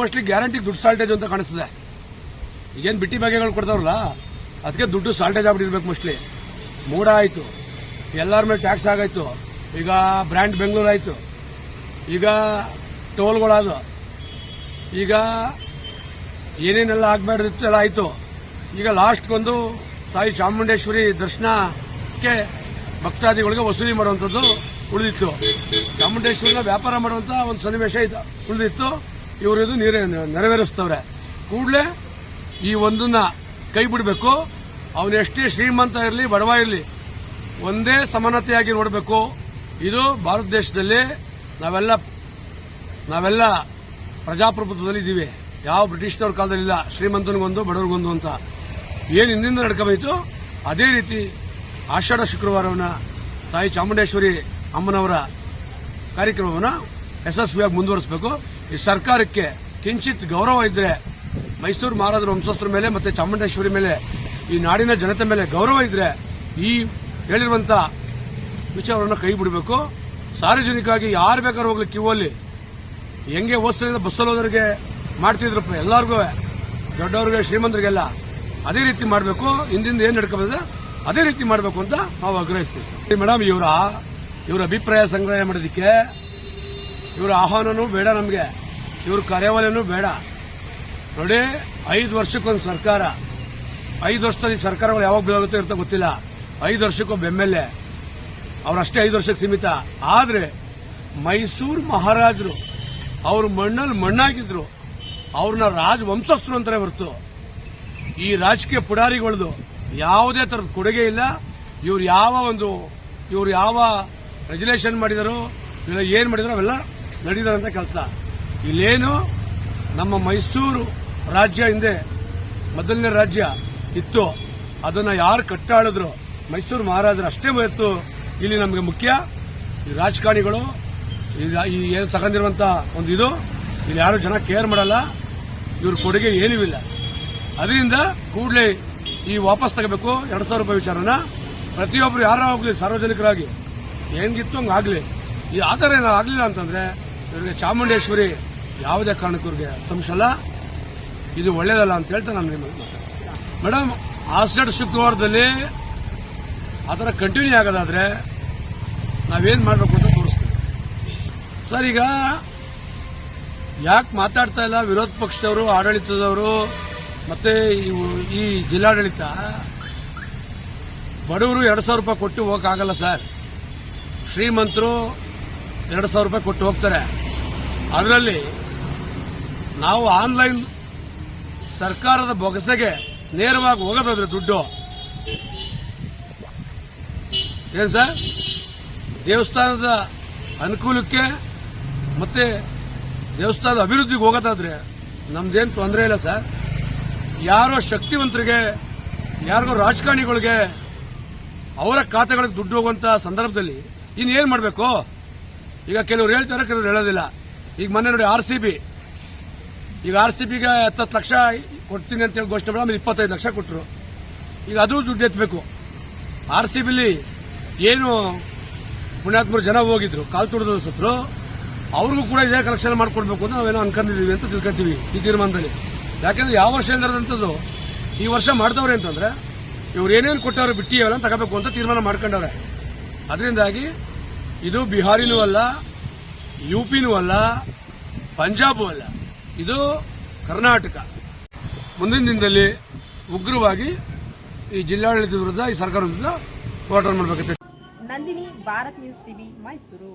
Mostly guarantee ದುಡ್ಡು ಸಾಲ್ಟೇಜ್ ಅಂತ ಕಾಣಿಸ್ತದೆ. ಈಗೇನು ಬಿಟ್ಟಿ ಬಗೆಗಳು ಕೊಡ್ತಾವ್ರಲ್ಲ ಅದಕ್ಕೆ ದುಡ್ಡು ಸಾಲ್ಟೇಜ್ ಆಗ್ಬಿಟ್ಟಿರ್ಬೇಕು ಮೋಸ್ಟ್ಲಿ. ಮೂಡ ಆಯ್ತು ಎಲ್ಲರ ಮೇಲೆ ಟ್ಯಾಕ್ಸ್ ಆಗಾಯ್ತು. ಈಗ ಬ್ರ್ಯಾಂಡ್ ಬೆಂಗಳೂರು ಆಯ್ತು ಈಗ ಟೋಲ್ಗಳಾದ ಈಗ ಏನೇನೆಲ್ಲ ಆಗ್ಬೇಡಿತ್ತು ಎಲ್ಲ ಆಯ್ತು. ಈಗ ಲಾಸ್ಟ್ಗೊಂದು ತಾಯಿ ಚಾಮುಂಡೇಶ್ವರಿ ದರ್ಶನಕ್ಕೆ ಭಕ್ತಾದಿಗಳಿಗೆ ವಸೂಲಿ ಮಾಡುವಂಥದ್ದು ಉಳಿದಿತ್ತು. ಚಾಮುಂಡೇಶ್ವರಿನ ವ್ಯಾಪಾರ ಮಾಡುವಂತ ಒಂದು ಸನ್ನಿವೇಶ ಇದು ಉಳಿದಿತ್ತು. ಇವರು ಇದು ನೀರೇ ನೆರವೇರಿಸ್ತವ್ರೆ. ಕೂಡಲೇ ಈ ಒಂದನ್ನ ಕೈ ಬಿಡಬೇಕು ಅವನು ಎಷ್ಟೇ ಶ್ರೀಮಂತ ಇರಲಿ, ಬಡವ ಇರಲಿ, ಒಂದೇ ಸಮಾನತೆಯಾಗಿ ನೋಡಬೇಕು. ಇದು ಭಾರತ ದೇಶದಲ್ಲಿ ನಾವೆಲ್ಲ ನಾವೆಲ್ಲ ಪ್ರಜಾಪ್ರಭುತ್ವದಲ್ಲಿ ಇದ್ದೀವಿ ಯಾವ ಬ್ರಿಟಿಷ್ನವ್ರ ಕಾಲದಲ್ಲಿ ಇಲ್ಲ. ಶ್ರೀಮಂತನಿಗೊಂದು, ಬಡವರಿಗೊಂದು ಅಂತ. ಏನು ಹಿಂದಿಂದ ನಡ್ಕೋಬೇಕು ಅದೇ ರೀತಿ ಆಷಾಢ ಶುಕ್ರವಾರವನ್ನ ತಾಯಿ ಚಾಮುಂಡೇಶ್ವರಿ ಅಮ್ಮನವರ ಕಾರ್ಯಕ್ರಮವನ್ನು ಯಶಸ್ವಿಯಾಗಿ ಮುಂದುವರಿಸಬೇಕು. ಈ ಸರ್ಕಾರಕ್ಕೆ ಕಿಂಚಿತ್ ಗೌರವ ಇದ್ರೆ ಮೈಸೂರು ಮಹಾರಾಜರ ವಂಶಸ್ಥರ ಮೇಲೆ ಮತ್ತೆ ಚಾಮುಂಡೇಶ್ವರಿ ಮೇಲೆ, ಈ ನಾಡಿನ ಜನತೆ ಮೇಲೆ ಗೌರವ ಇದ್ರೆ ಈ ಹೇಳಿರುವಂತ ವಿಚಾರವನ್ನು ಕೈ ಬಿಡಬೇಕು. ಸಾರ್ವಜನಿಕವಾಗಿ ಯಾರು ಬೇಕಾದ್ರೂ ಹೋಗ್ಲಿ ಕ್ಯೂ ಅಲ್ಲಿ. ಹೆಂಗೆ ಹೋಸ್ಟೆಲಿಂದ ಬಸ್ಸಲ್ಲಿ ಹೋದವ್ರಿಗೆ ಮಾಡ್ತಿದ್ರಪ್ಪ ಎಲ್ಲರಿಗೂ, ದೊಡ್ಡವ್ರಿಗೆ, ಶ್ರೀಮಂತರಿಗೆಲ್ಲ ಅದೇ ರೀತಿ ಮಾಡಬೇಕು. ಹಿಂದಿಂದ ಏನು ನಡ್ಕೋಬೋದು ಅದೇ ರೀತಿ ಮಾಡಬೇಕು ಅಂತ ನಾವು ಆಗ್ರಹಿಸ್ತೀವಿ. ಮೇಡಮ್ ಇವರ ಇವರ ಅಭಿಪ್ರಾಯ ಸಂಗ್ರಹ ಮಾಡೋದಕ್ಕೆ ಇವರ ಆಹ್ವಾನನೂ ಬೇಡ ನಮಗೆ. ಇವ್ರ ಕಾರ್ಯಾವಳಿನೂ ಬೇಡ. ನೋಡಿ, ಐದು ವರ್ಷಕ್ಕೊಂದು ಸರ್ಕಾರ. ಐದು ವರ್ಷದಲ್ಲಿ ಸರ್ಕಾರಗಳು ಯಾವಾಗ ಬೀಳಾಗುತ್ತೋ ಇರ್ತೋ ಗೊತ್ತಿಲ್ಲ. ಐದು ವರ್ಷಕ್ಕೊಬ್ಬ ಎಂ ಎಲ್ ಎ. ಅವರಷ್ಟೇ ಐದು ವರ್ಷಕ್ಕೆ ಸೀಮಿತ. ಆದರೆ, ಮೈಸೂರು ಮಹಾರಾಜರು, ಅವ್ರ ಮಣ್ಣಲ್ಲಿ ಮಣ್ಣಾಗಿದ್ರು. ಅವ್ರನ್ನ ರಾಜ ವಂಶಸ್ಥರು ಅಂತಾರೆ ಹೊರತು. ಈ ರಾಜಕೀಯ ಪುಡಾರಿಗಳದು ಯಾವುದೇ ಥರದ ಕೊಡುಗೆ ಇಲ್ಲ. ಇವ್ರು ಯಾವ ಒಂದು, ಇವ್ರು ಯಾವ ರೆಜುಲೇಷನ್ ಮಾಡಿದಾರೋ, ಇಲ್ಲ ಏನು ಮಾಡಿದಾರೋ ಅವೆಲ್ಲ ನಡೀತಾರಂತ ಕೆಲಸ. ಇಲ್ಲೇನು ನಮ್ಮ ಮೈಸೂರು ರಾಜ್ಯ ಹಿಂದೆ ಮೊದಲನೇ ರಾಜ್ಯ ಇತ್ತು. ಅದನ್ನ ಯಾರು ಕಟ್ಟಾಳಿದ್ರು, ಮೈಸೂರು ಮಹಾರಾಜರು ಅಷ್ಟೇ ಇತ್ತು ಇಲ್ಲಿ ನಮಗೆ ಮುಖ್ಯ. ಈ ರಾಜಕಾರಣಿಗಳು, ಈ ಏನು ತಗೊಂಡಿರುವಂತ ಒಂದು ಇದು, ಇಲ್ಲಿ ಯಾರು ಜನ ಕೇರ್ ಮಾಡಲ್ಲ. ಇವ್ರ ಕೊಡುಗೆ ಏನೂ ಇಲ್ಲ. ಅದರಿಂದ ಕೂಡಲೇ ಈ ವಾಪಸ್ ತಗೋಬೇಕು. ಎರಡು ಸಾವಿರ ರೂಪಾಯಿ ವಿಚಾರನ. ಪ್ರತಿಯೊಬ್ಬರು ಯಾರೋ ಆಗಲಿ ಸಾರ್ವಜನಿಕರಾಗಿ, ಹೆಂಗಿತ್ತು ಹಂಗಾಗಲಿ ಈ ಏನಾದ್ರು ಆಗ್ಲಿಲ್ಲ ಅಂತಂದ್ರೆ ಇವರಿಗೆ ಚಾಮುಂಡೇಶ್ವರಿ ಯಾವುದೇ ಕಾರಣಕ್ಕೂ ಇವ್ರಿಗೆ ಇದು ಒಳ್ಳೇದಲ್ಲ ಅಂತ ಹೇಳ್ತಾ ನಾನು ನಿಮಗೆ ಮೇಡಮ್ ಆಸೆಡ್ ಶುಕ್ರವಾರದಲ್ಲಿ ಆ ಥರ ಕಂಟಿನ್ಯೂ ಆಗೋದಾದ್ರೆ ನಾವೇನ್ ಮಾಡಬೇಕು ಅಂತ ತೋರಿಸ್ತೀವಿ ಸರ್, ಈಗ ಯಾಕೆ ಮಾತಾಡ್ತಾ ಇಲ್ಲ? ವಿರೋಧ ಪಕ್ಷದವರು, ಆಡಳಿತದವರು, ಮತ್ತೆ ಈ ಜಿಲ್ಲಾಡಳಿತ ಬಡವರು ಎರಡು ಸಾವಿರ ರೂಪಾಯಿ ಕೊಟ್ಟು ಹೋಗಕ್ಕಾಗಲ್ಲ ಸರ್. ಶ್ರೀಮಂತರು ಎರಡು ಸಾವಿರ ರೂಪಾಯಿ ಕೊಟ್ಟು ಹೋಗ್ತಾರೆ. ಅದರಲ್ಲಿ ನಾವು ಆನ್ಲೈನ್ ಸರ್ಕಾರದ ಬೊಗಸೆಗೆ ನೇರವಾಗಿ ಹೋಗೋದಾದ್ರೆ ದುಡ್ಡು. ಏನ್ ಸರ್? ದೇವಸ್ಥಾನದ ಅನುಕೂಲಕ್ಕೆ ಮತ್ತೆ ದೇವಸ್ಥಾನದ ಅಭಿವೃದ್ಧಿಗೆ ಹೋಗೋದಾದ್ರೆ ನಮ್ದೇನು ತೊಂದರೆ ಇಲ್ಲ ಸರ್. ಯಾರೋ ಶಕ್ತಿವಂತರಿಗೆ, ಯಾರಿಗೋ ರಾಜಕಾರಣಿಗಳಿಗೆ ಅವರ ಖಾತೆಗಳಿಗೆ ದುಡ್ಡು ಹೋಗುವಂಥ ಸಂದರ್ಭದಲ್ಲಿ ಇನ್ನೇನು ಮಾಡಬೇಕು? ಈಗ ಕೆಲವರು ಹೇಳ್ತಾರೆ, ಕೆಲವರು ಹೇಳೋದಿಲ್ಲ. ಈಗ ಮೊನ್ನೆ ನೋಡಿ ಆರ್ ಸಿ ಬಿ ಈಗ ಆರ್ ಸಿ ಬಿಗೆ ಹತ್ತತ್ತು ಲಕ್ಷ ಕೊಡ್ತೀನಿ ಅಂತ ಹೇಳಿ ಘೋಷಣೆ ಮಾಡಿ ಇಪ್ಪತ್ತೈದು ಲಕ್ಷ ಕೊಟ್ಟರು ಈಗ ಅದು ದುಡ್ಡು ಎತ್ತಬೇಕು ಆರ್ ಸಿ ಬಿಲಿ ಏನು ಪುಣ್ಯಾತ್ಮರು ಜನ ಹೋಗಿದ್ರು, ಕಾಲು ತುಳಿದು ಸತ್ರು, ಅವ್ರಿಗೂ ಕೂಡ ಇದೇ ಕಲೆಕ್ಷನ್ ಮಾಡಿಕೊಡ್ಬೇಕು ಅಂತ ನಾವೇನೋ ಅನ್ಕೊಂಡಿದ್ದೀವಿ ಅಂತ ತಿಳ್ಕೊತೀವಿ ಈ ತೀರ್ಮಾನದಲ್ಲಿ. ಯಾಕೆಂದ್ರೆ ಯಾವ ವರ್ಷ ಇಲ್ಲದಂಥದ್ದು ಈ ವರ್ಷ ಮಾಡಿದವ್ರೆ ಅಂತಂದ್ರೆ ಇವ್ರು ಏನೇನು ಕೊಟ್ಟವ್ರು ಬಿಟ್ಟಿಯವಲ್ಲ ತಗೋಬೇಕು ಅಂತ ತೀರ್ಮಾನ ಮಾಡ್ಕೊಂಡವ್ರೆ. ಅದರಿಂದಾಗಿ ಇದು ಬಿಹಾರಿನೂ ಅಲ್ಲ ಯು ಪಿನೂ ಅಲ್ಲ, ಪಂಜಾಬು ಅಲ್ಲ. ಇದು ಕರ್ನಾಟಕ. ಮುಂದಿನ ದಿನದಲ್ಲಿ ಉಗ್ರವಾಗಿ ಈ ಜಿಲ್ಲಾಡಳಿತದ ವಿರುದ್ಧ ಈ ಸರ್ಕಾರದ ವಿರುದ್ಧ ಹೋರಾಟ ಮಾಡಬೇಕಂತ ನಂದಿನಿ, ಭಾರತ್ ನ್ಯೂಸ್ ಟಿವಿ, ಮೈಸೂರು.